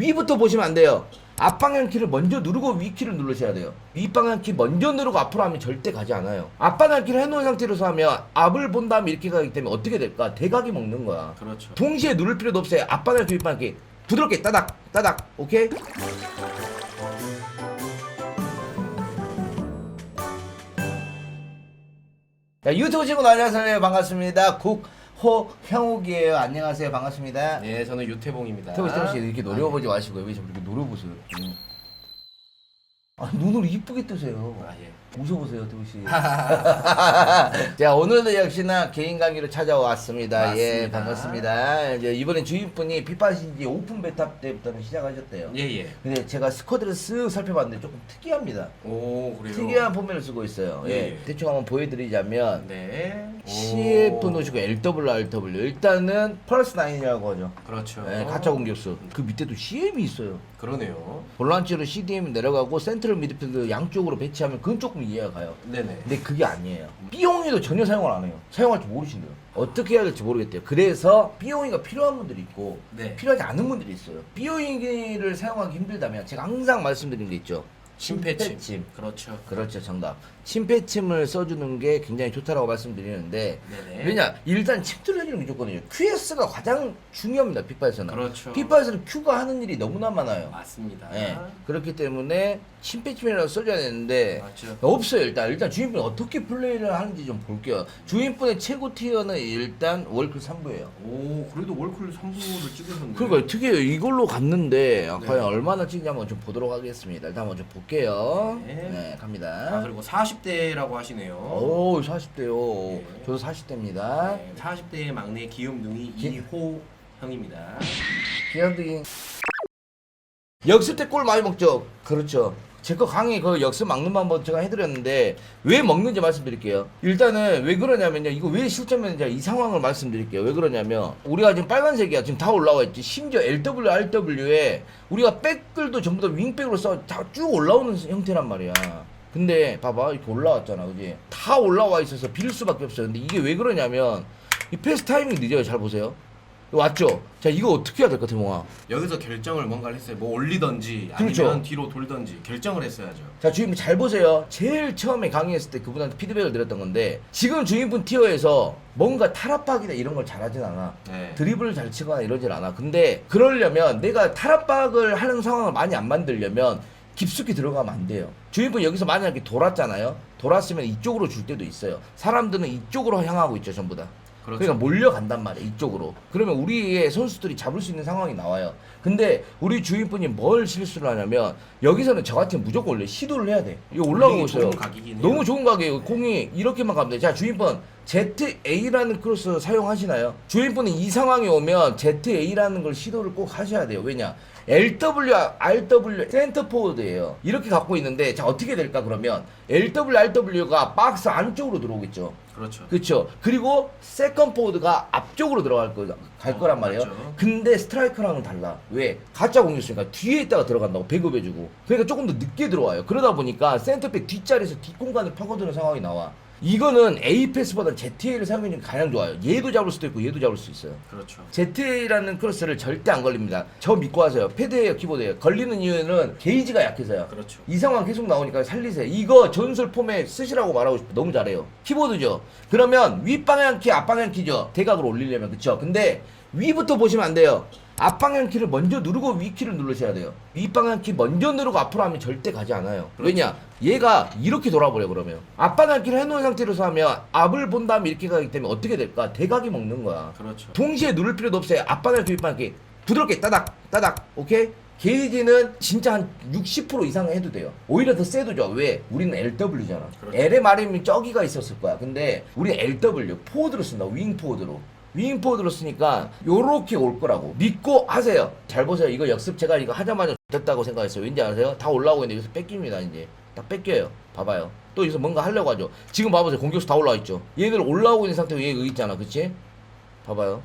위부터 보시면 안 돼요. 앞방향 키를 먼저 누르고 위 키를 누르셔야 돼요. 윗방향 키 먼저 누르고 앞으로 하면 절대 가지 않아요. 앞방향 키를 해놓은 상태로서 하면 앞을 본 다음에 이렇게 가기 때문에 어떻게 될까? 대각이 먹는 거야. 그렇죠. 동시에 누를 필요도 없어요. 앞방향 키, 윗방향 키. 부드럽게 따닥, 따닥. 오케이? 자, 유튜브 친구 안녕하세요. 반갑습니다. 국 호형욱이에요. 안녕하세요. 반갑습니다. 네, 저는 유태봉입니다. 태호 씨, 태호 씨 이렇게 노려보지 마시고요. 왜 자꾸 이렇게 노려보세요? 음. 아, 눈으로 이쁘게 뜨세요. 아, 예. 웃어보세요, 태호 씨. 자, 오늘도 역시나 개인 강의로 찾아왔습니다. 예, 맞습니다. 반갑습니다. 이제 이번엔 주인분이 피파신지 오픈 베타 때부터는 시작하셨대요. 예, 예. 근데 제가 스쿼드를 쓱 살펴봤는데 조금 특이합니다. 오, 그래요. 특이한 폼을 쓰고 있어요. 예, 예, 예. 대충 한번 보여드리자면 네. CF 오. 놓으시고 LWRW 일단은 플러스 9이라고 하죠. 그렇죠. 예, 가짜 공격수. 그 밑에도 CM이 있어요. 그러네요. 볼란치로 CDM 내려가고 센트럴 미드필드 양쪽으로 배치하면 그건 조금 이해가 가요. 네네. 근데 그게 아니에요. B용이도 전혀 사용을 안 해요. 사용할 줄 모르신대요. 어떻게 해야 될지 모르겠대요. 그래서 B용이가 필요한 분들이 있고 네. 필요하지 않은 분들이 있어요. B용이를 사용하기 힘들다면 제가 항상 말씀드린 게 있죠. 심패침. 심패침. 그렇죠. 그렇죠, 정답. 침패침을 써주는 게 굉장히 좋다라고 말씀드리는데 네네. 왜냐 일단 침 뚫려주는 게 좋거든요. QS가 가장 중요합니다. 피파에서는. 그렇죠. 피파에서는 Q가 하는 일이 너무나 많아요. 맞습니다. 예. 그렇기 때문에 침패침이라고 써줘야 되는데 맞죠. 없어요 일단 일단 주인분 어떻게 플레이를 하는지 좀 볼게요 주인분의 최고 티어는 일단 월클 3부예요 오, 그래도 월클 3부를 찍으셨네. 그러니까 특이해요 이걸로 갔는데 아, 네. 과연 얼마나 찍는지 한번 좀 보도록 하겠습니다 일단 한번 좀 볼게요 네. 네, 아, 갑니다 그리고 40대라고 하시네요. 오 40대요 네. 저도 40대입니다 네, 40대의 막내 기욤둥이 기- 이호 형입니다. 기한등이 역습 때 골 많이 먹죠 그렇죠 제 거 강의 그 역습 막는 방법 제가 해드렸는데 왜 먹는지 말씀드릴게요. 일단은 왜 그러냐면요. 이거 왜 실점했는지 이 상황을 말씀드릴게요. 왜 그러냐면 우리가 지금 빨간색이야. 지금 다 올라와 있지. 심지어 LW, RW에 우리가 백글도 전부 다 윙백으로 써쭉 올라오는 형태란 말이야. 근데 봐봐. 이렇게 올라왔잖아. 그지? 다 올라와 있어서 빌 수밖에 없어요. 근데 이게 왜 그러냐면 이 패스 타이밍이 늦어요. 잘 보세요 왔죠 자 이거 어떻게 해야 될까 대몽아 여기서 결정을 뭔가를 했어요. 뭐 올리던지 아니면 그렇죠. 뒤로 돌던지 결정을 했어야죠. 자 주인분 잘 보세요. 제일 처음에 강의했을 때 그분한테 피드백을 드렸던 건데 지금 주인분 티어에서 뭔가 탈압박이나 이런 걸 잘하진 않아. 네. 드리블을 잘 치거나 이러진 않아. 근데 그러려면 내가 탈압박을 하는 상황을 많이 안 만들려면 깊숙이 들어가면 안 돼요. 주인분 여기서 만약에 돌았잖아요. 돌았으면 이쪽으로 줄 때도 있어요. 사람들은 이쪽으로 향하고 있죠, 전부 다. 그렇죠. 그러니까 몰려간단 말이야 이쪽으로. 그러면 우리의 선수들이 잡을 수 있는 상황이 나와요. 근데 우리 주인분이 뭘 실수를 하냐면 여기서는 저 같으면 무조건 원래 시도를 해야 돼. 이거 올라가고 있어요. 좋은 각이긴 해요. 너무 좋은 각이에요. 공이 이렇게만 가면 돼 자 주인분 ZA라는 크로스 사용하시나요? 주인분은 이 상황이 오면 ZA라는 걸 시도를 꼭 하셔야 돼요. 왜냐 LW, RW 센터 포워드예요 이렇게 갖고 있는데 자 어떻게 될까 그러면 LW, RW가 박스 안쪽으로 들어오겠죠 그렇죠. 그렇죠. 그리고 세컨 포워드가 앞쪽으로 들어갈 거, 갈 어, 거란 말이에요. 맞죠. 근데 스트라이커랑은 달라. 왜? 가짜 공격수니까 뒤에 있다가 들어간다고 배급해주고. 그러니까 조금 더 늦게 들어와요. 그러다 보니까 센터백 뒷자리에서 뒷공간을 파고드는 상황이 나와. 이거는 A 패스보다 ZA를 사용하는 게 가장 좋아요. 얘도 잡을 수도 있고 얘도 잡을 수 있어요. 그렇죠. ZA라는 크로스를 절대 안 걸립니다. 저 믿고 하세요. 패드예요, 키보드예요. 걸리는 이유는 게이지가 약해서요. 그렇죠. 이 상황 계속 나오니까 살리세요. 이거 전술 폼에 쓰시라고 말하고 싶어. 너무 잘해요. 키보드죠. 그러면 윗방향 키, 앞방향 키죠. 대각으로 올리려면 그쵸? 근데 위부터 보시면 안 돼요. 앞방향 키를 먼저 누르고 위 키를 누르셔야 돼요. 윗방향 키 먼저 누르고 앞으로 하면 절대 가지 않아요. 왜냐? 얘가 이렇게 돌아버려 그러면. 앞방향 키를 해놓은 상태로서 하면 앞을 본 다음에 이렇게 가기 때문에 어떻게 될까? 대각이 먹는 거야. 그렇죠. 동시에 누를 필요도 없어요. 앞방향 키, 윗방향 키. 부드럽게 따닥, 따닥. 오케이? 게이지는 진짜 한 60% 이상 해도 돼요. 오히려 더 세도 좋아. 왜? 우리는 LW잖아. 그렇죠. LMR이면 저기가 있었을 거야. 근데 우리 LW, 포워드로 쓴다. 윙 포워드로. 윙 포워드로 쓰니까 요렇게 올 거라고. 믿고 하세요. 잘 보세요. 이거 역습 제가 이거 하자마자 됐다고 생각했어요. 왠지 아세요? 다 올라오고 있는데 여기서 뺏깁니다, 이제. 딱 뺏겨요. 봐봐요. 또 여기서 뭔가 하려고 하죠. 지금 봐보세요. 공격수 다 올라와 있죠. 얘들 올라오고 있는 상태로 얘 여기 있잖아. 그치? 봐봐요.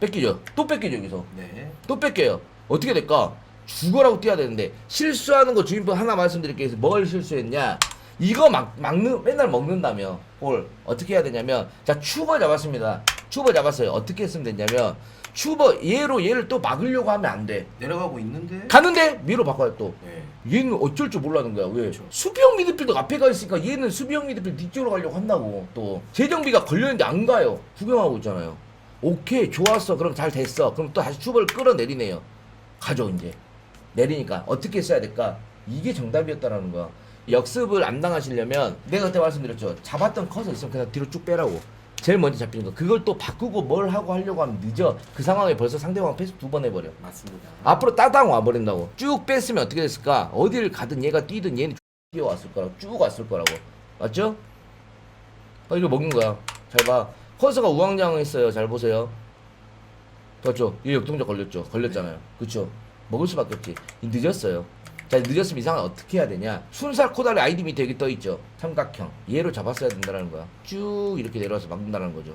뺏기죠. 또 뺏기죠, 여기서. 네. 또 뺏겨요. 어떻게 될까? 죽어라고 뛰어야 되는데 실수하는 거 주인분 하나 말씀드릴게요. 뭘 실수했냐? 이거 막 막는 맨날 먹는다며. 볼 어떻게 해야 되냐면 자 추버 잡았습니다. 추버 잡았어요. 어떻게 했으면 되냐면 슈버 얘로 얘를 또 막으려고 하면 안 돼. 내려가고 있는데. 가는데 미로 바꿔요 또. 네. 얘는 어쩔 줄 몰라는 거야. 왜? 그렇죠. 수비형 미드필더 앞에 가 있으니까 얘는 수비형 미드필더 뒤쪽으로 가려고 한다고. 또 재정비가 걸렸는데 안 가요. 구경하고 있잖아요. 오케이 좋았어. 그럼 잘 됐어. 그럼 또 다시 슈버를 끌어내리네요. 가죠 이제. 내리니까 어떻게 써야 될까? 이게 정답이었다라는 거야. 역습을 안 당하시려면 내가 그때 말씀드렸죠. 잡았던 컷을 있으면 그냥 뒤로 쭉 빼라고. 제일 먼저 잡히는 거. 그걸 또 바꾸고 뭘 하고 하려고 하면 늦어. 그 상황에 벌써 상대방 패스 두 번 해버려. 맞습니다. 앞으로 따당 와버린다고 쭉 뺐으면 어떻게 됐을까 어디를 가든 얘가 뛰든 얘는 뛰어왔을 거라고 쭉 왔을 거라고 맞죠? 아 이거 먹는 거야 잘 봐 커서가 우왕좌왕했어요 잘 보세요 맞죠? 얘 역동작 걸렸죠 걸렸잖아요 그쵸? 먹을 수밖에 없지 이 늦었어요 자 늦었으면 이 상황 어떻게 해야 되냐? 순살 코다리 아이디 밑에 여기 떠있죠. 삼각형. 얘로 잡았어야 된다는 거야. 쭉 이렇게 내려와서 막는다는 거죠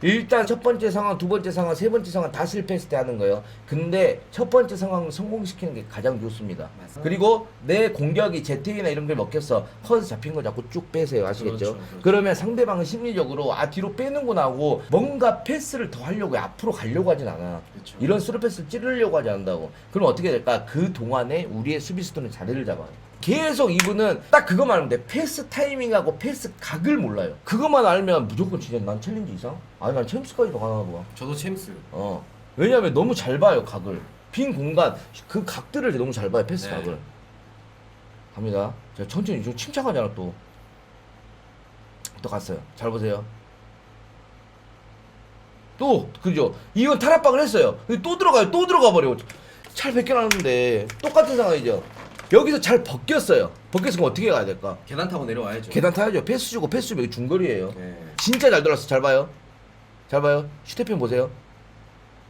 일단 첫 번째 상황, 두 번째 상황, 세 번째 상황 다 실패했을 때 하는 거예요. 근데 첫 번째 상황을 성공시키는 게 가장 좋습니다. 맞습니다. 그리고 내 공격이 ZA나 이런 걸 먹겠어. 컷에서 잡힌 거 자꾸 쭉 빼세요. 아시겠죠? 그렇죠, 그렇죠. 그러면 상대방은 심리적으로 아 뒤로 빼는구나 하고 뭔가 패스를 더 하려고 해. 앞으로 가려고 하진 않아. 그렇죠. 이런 스루 패스를 찌르려고 하지 않는다고. 그럼 어떻게 될까? 그 동안에 우리의 수비수들은 자리를 잡아요. 계속 이분은 딱 그것만 알면 돼. 패스 타이밍하고 패스 각을 몰라요. 그것만 알면 무조건 진짜 난 챌린지 이상? 아니 난 챔스까지도 봐. 저도 챔스. 어. 왜냐면 너무 잘 봐요 각을. 빈 공간 그 각들을 너무 잘 봐요 패스 네. 각을. 갑니다. 제가 천천히 좀 침착하잖아 또. 또 갔어요. 잘 보세요. 또 그죠? 이건 탈압박을 했어요. 또 들어가요. 또 들어가 버려. 잘 벗겨놨는데 똑같은 상황이죠. 여기서 잘 벗겼어요. 벗겼으면 어떻게 가야 될까? 계단 타고 내려와야죠. 계단 타야죠. 패스 주고 패스 주면 여기 중거리예요. 네. 진짜 잘 돌았어. 잘 봐요. 잘 봐요. 슈테펜 보세요.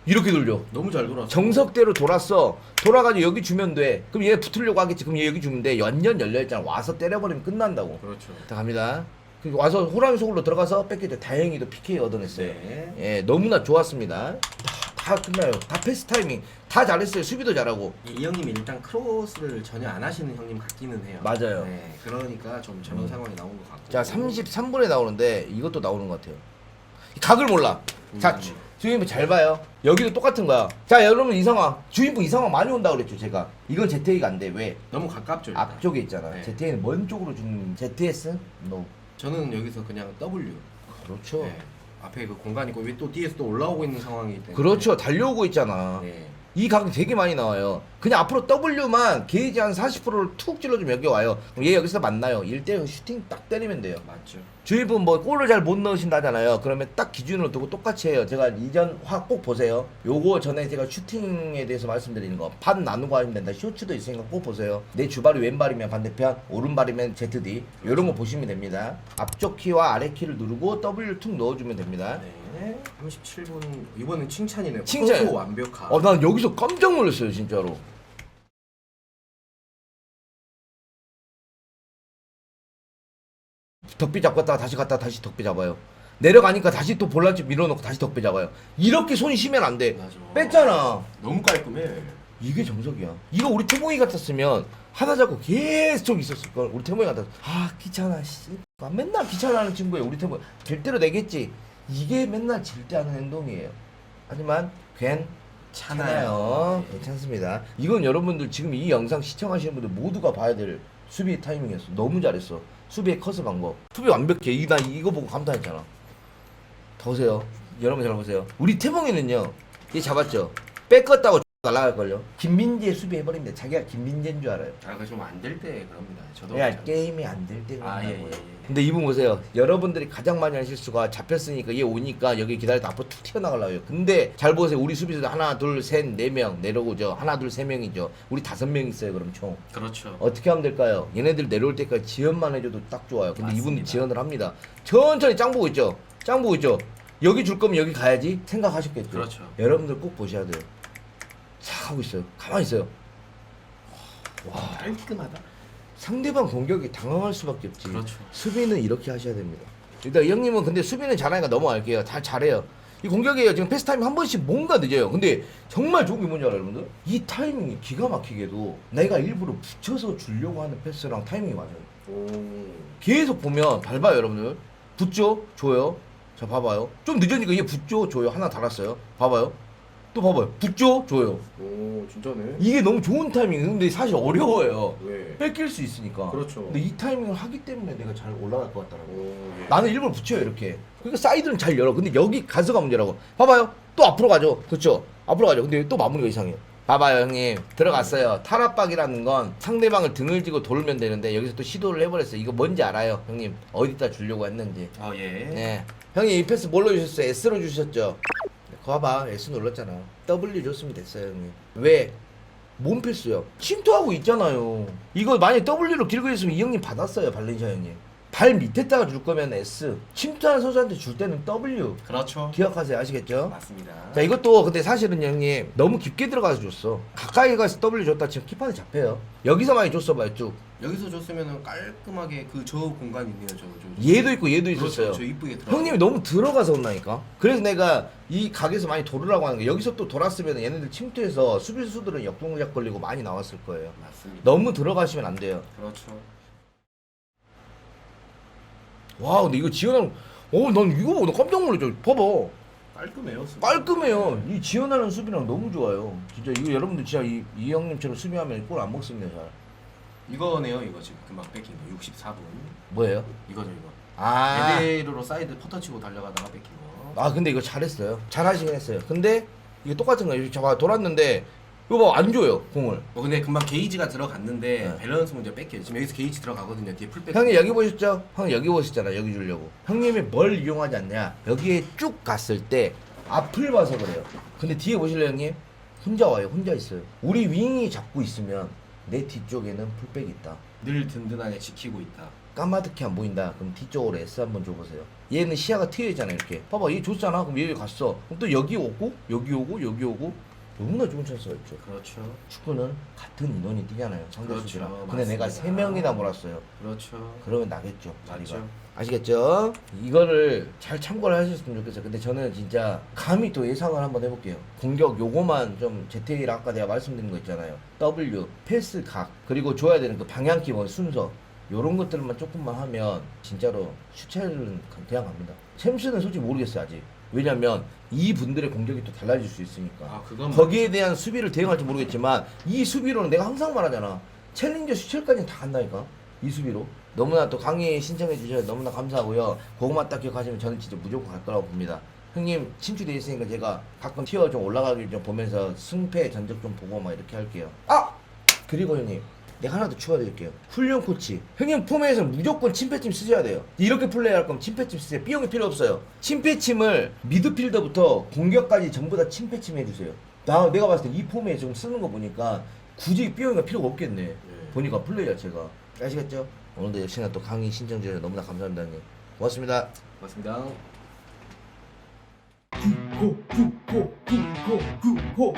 이렇게 돌려. 너무 잘 돌았어. 정석대로 돌았어. 돌아가지고 여기 주면 돼. 그럼 얘 붙으려고 하겠지. 그럼 얘 여기 주면 돼. 연년 열려있잖아. 와서 때려버리면 끝난다고. 그렇죠. 자, 갑니다. 그리고 와서 호랑이 속으로 들어가서 뺏기죠. 다행히도 PK 얻어냈어요. 네. 예, 너무나 좋았습니다. 다, 다 끝나요. 다 패스 타이밍. 다 잘했어요. 수비도 잘하고. 이 형님이 일단 크로스를 전혀 안 하시는 형님 같기는 해요. 맞아요. 네. 그러니까 좀 저런 음. 상황이 나온 것 같고. 자, 33분에 나오는데 이것도 나오는 것 같아요. 각을 몰라. 자, 음. 주, 주인분 잘 봐요. 여기도 똑같은 거야. 자, 여러분 이 상황. 주인분 이 상황 많이 온다 그랬죠, 제가. 이건 ZA가 안 돼. 왜? 너무 가깝죠. 일단. 앞쪽에 있잖아. 네. ZA는 먼 쪽으로 주는 ZS? 노. 저는 여기서 그냥 W. 그렇죠. 네. 앞에 그 공간 있고 또 뒤에서 또 올라오고 있는 상황이기 때문에. 그렇죠. 달려오고 있잖아. 네. 이 각이 되게 많이 나와요. 그냥 앞으로 W만 게이지 한 40%를 툭 찔러주면 여기 와요. 그럼 얘 여기서 만나요. 1대0 슈팅 딱 때리면 돼요. 맞죠. 주인분 뭐 골을 잘 못 넣으신다잖아요. 그러면 딱 기준으로 두고 똑같이 해요. 제가 이전 화 꼭 보세요. 요거 전에 제가 슈팅에 대해서 말씀드리는 거. 반 나누고 하면 된다. 쇼츠도 있으니까 꼭 보세요. 내 주발이 왼발이면 반대편, 오른발이면 ZD. 요런 거 보시면 됩니다. 앞쪽 키와 아래 키를 누르고 W 툭 넣어주면 됩니다. 네. 37분 이번엔 칭찬이네요. 칭찬. 크로스 완벽한. 어, 난 여기서 깜짝 놀랐어요, 진짜로. 덕비 잡았다가 다시 갔다가 다시 덕비 잡아요. 내려가니까 다시 또 볼란치 밀어놓고 다시 덕비 잡아요. 이렇게 손이 쉬면 안 돼. 맞아. 뺐잖아. 너무 깔끔해. 이게 정석이야. 이거 우리 태몽이 같았으면 하나 잡고 계속 있었을 걸. 우리 태몽이 같았어. 아 귀찮아. 씨. 아, 맨날 귀찮아하는 친구예요. 우리 태몽이. 될 대로 내겠지. 이게 맨날 질 때 하는 행동이에요. 하지만 괜찮아요. 괜찮습니다. 이건 여러분들 지금 이 영상 시청하시는 분들 모두가 봐야 될 수비 타이밍이었어. 너무 잘했어. 수비의 커스 방법. 수비 완벽해. 이- 나 이거 보고 감탄했잖아. 더 보세요. 여러분 잘 보세요. 우리 태몽이는요. 얘 잡았죠. 뺏겼다고 날라갈걸요. 김민재 수비 해버립니다. 자기가 김민재인 줄 알아요. 아, 그좀 안 될 때 그럽니다. 저도. 야 그렇죠. 게임이 안 될 때가 아, 예. 예, 예. 근데 이분 보세요. 여러분들이 가장 많이 하는 실수가 잡혔으니까 얘 오니까 여기 기다렸다 앞으로 툭 튀어나가려고요. 근데 잘 보세요. 우리 수비수들 하나, 둘, 셋, 네 명 내려오죠. 하나, 둘, 세 명이죠. 우리 다섯 명 있어요. 그럼 총. 그렇죠. 어떻게 하면 될까요? 얘네들 내려올 때까지 지연만 해줘도 딱 좋아요. 근데 이분은 맞습니다. 지연을 합니다. 천천히 짱 보고 있죠. 짱 보고 있죠. 여기 줄 거면 여기 가야지 생각하셨겠죠. 그렇죠. 여러분들 꼭 보셔야 돼요. 싹 하고 있어요. 가만히 있어요. 와, 깔끔하다. 상대방 공격이 당황할 수밖에 없지. 그렇죠. 수비는 이렇게 하셔야 됩니다. 일단 이 형님은 근데 수비는 잘하니까 넘어갈게요. 다 잘해요. 이 공격이에요. 지금 패스 타임 한 번씩 뭔가 늦어요. 근데 정말 좋은 게 뭔지 알아요, 여러분들? 이 타이밍이 기가 막히게도 내가 일부러 붙여서 주려고 하는 패스랑 타이밍이 맞아요. 오. 계속 보면 밟아요, 여러분들. 붙죠? 줘요. 자, 봐봐요. 좀 늦으니까 얘 붙죠? 줘요. 하나 달았어요. 봐봐요. 또 봐봐요. 붙죠? 줘요. 오 진짜네. 이게 너무 좋은 타이밍이에요. 근데 사실 어려워요. 왜? 뺏길 수 있으니까. 그렇죠. 근데 이 타이밍을 하기 때문에 내가 잘 올라갈 것 같더라고. 오, 예. 나는 일부러 붙여요 이렇게. 그러니까 사이드는 잘 열어. 근데 여기 가서가 문제라고. 봐봐요. 또 앞으로 가죠. 그렇죠. 앞으로 가죠. 근데 또 마무리가 이상해요. 봐봐요 형님 들어갔어요 탈압박이라는 건 상대방을 등을 지고 돌면 되는데 여기서 또 시도를 해버렸어요 이거 뭔지 알아요 형님 어디다 주려고 했는지 아 예. 네 형님 이 패스 뭘로 주셨어요 S로 주셨죠 거 봐봐. S 눌렀잖아. W 줬으면 됐어요 형님. 왜? 몸 필수요. 침투하고 있잖아요. 이거 만약 W로 길고 있으면 이 형님 받았어요 발렌시아 형님 발 밑에다가 줄 거면 S 침투하는 선수한테 줄 때는 W 그렇죠. 기억하세요 아시겠죠? 맞습니다. 자 이것도 근데 사실은 형님 너무 깊게 들어가서 줬어 가까이 가서 W 줬다 지금 키판에 잡혀요 여기서 많이 줬어 봐요 쭉 여기서 줬으면은 깔끔하게 그 저 공간이 있네요. 저, 저. 얘도 있고 얘도 그렇죠. 있었어요 저 이쁘게 들어. 형님이 너무 들어가서 온다니까 그래서 내가 이 각에서 많이 돌으라고 하는 거 여기서 또 돌았으면 얘네들 침투해서 수비수들은 역동작 걸리고 많이 나왔을 거예요 맞습니다. 너무 들어가시면 안 돼요 그렇죠. 와 근데 이거 지원하는 어난 이거 보고 나 깜짝 놀랐죠 봐봐 깔끔해요. 수비. 깔끔해요 이 지원하는 수비랑 너무 좋아요 진짜 이거 여러분들 진짜 이, 이 형님처럼 수비하면 골 안 먹습니다 잘 이거네요. 이거 지금 금방 뺏긴 거. 64분. 뭐예요? 이거죠 이거. 아 에베르로 사이드 퍼터 치고 달려가다가 뺏긴 거. 아 근데 이거 잘했어요. 잘하시긴 했어요. 근데 이게 똑같은 거예요. 잡아 돌았는데 이거 봐 안 줘요 공을. 뭐 근데 금방 게이지가 들어갔는데 네. 밸런스 문제 뺏겨요. 지금 여기서 게이지 들어가거든요. 뒤에 풀백. 형님 여기 보셨죠? 형님 여기 보셨잖아. 여기 주려고. 형님이 뭘 이용하지 않냐? 여기에 쭉 갔을 때 앞을 봐서 그래요. 근데 뒤에 보실래요 형님? 혼자 와요. 혼자 있어요. 우리 윙이 잡고 있으면 내 뒤쪽에는 풀백이 있다. 늘 든든하게 지키고 있다. 까마득히 안 보인다. 그럼 뒤쪽으로 S 한번 줘보세요. 얘는 시야가 트여 있잖아 이렇게. 봐봐 얘 줬잖아. 그럼 얘 갔어. 그럼 또 여기 오고 여기 오고 여기 오고 너무나 좋은 찬스가 있죠. 그렇죠. 축구는 같은 인원이 뛰잖아요. 상대 그렇죠. 근데 내가 맞습니다. 세 명이나 몰았어요. 그렇죠. 그러면 나겠죠. 자리가. 맞죠. 아시겠죠? 이거를 잘 참고를 하셨으면 좋겠어요. 근데 저는 진짜 감히 또 예상을 한번 해볼게요. 공격 요거만 좀 제테이라 아까 내가 말씀드린 거 있잖아요. W, 패스 각, 그리고 줘야 되는 그 방향 기본 순서. 요런 것들만 조금만 하면 진짜로 슈첼은 그냥 갑니다. 챔스는 솔직히 모르겠어요 아직. 왜냐면 이 분들의 공격이 또 달라질 수 있으니까. 아 그건 거기에 대한 수비를 대응할지 모르겠지만 이 수비로는 내가 항상 말하잖아. 챌린저 슈첼까지는 다 간다니까. 이 수비로. 너무나 또 강의 신청해 주셔서 너무나 감사하고요. 그것만 딱 기억하시면 저는 진짜 무조건 갈 거라고 봅니다. 형님 친추돼 있으니까 제가 가끔 티어 좀 올라가길 좀 보면서 승패 전적 좀 보고 막 이렇게 할게요. 아! 그리고 형님 내가 하나 더 추가드릴게요. 훈련 코치. 형님 폼에서 무조건 침패팀 쓰셔야 돼요. 이렇게 플레이할 거면 침패팀 쓰세요. B형이 필요 없어요. 침패팀을 미드필더부터 공격까지 전부 다 침패팀 해주세요. 나 내가 봤을 때이 폼에 지금 쓰는 거 보니까 굳이 B형이 필요가 없겠네. 보니까 플레이 자체가. 아시겠죠? 오늘도 역시나 또 강의 신청 주셔서 너무나 감사합니다 형님. 고맙습니다. 맞습니다. 구호 구호 구호 구호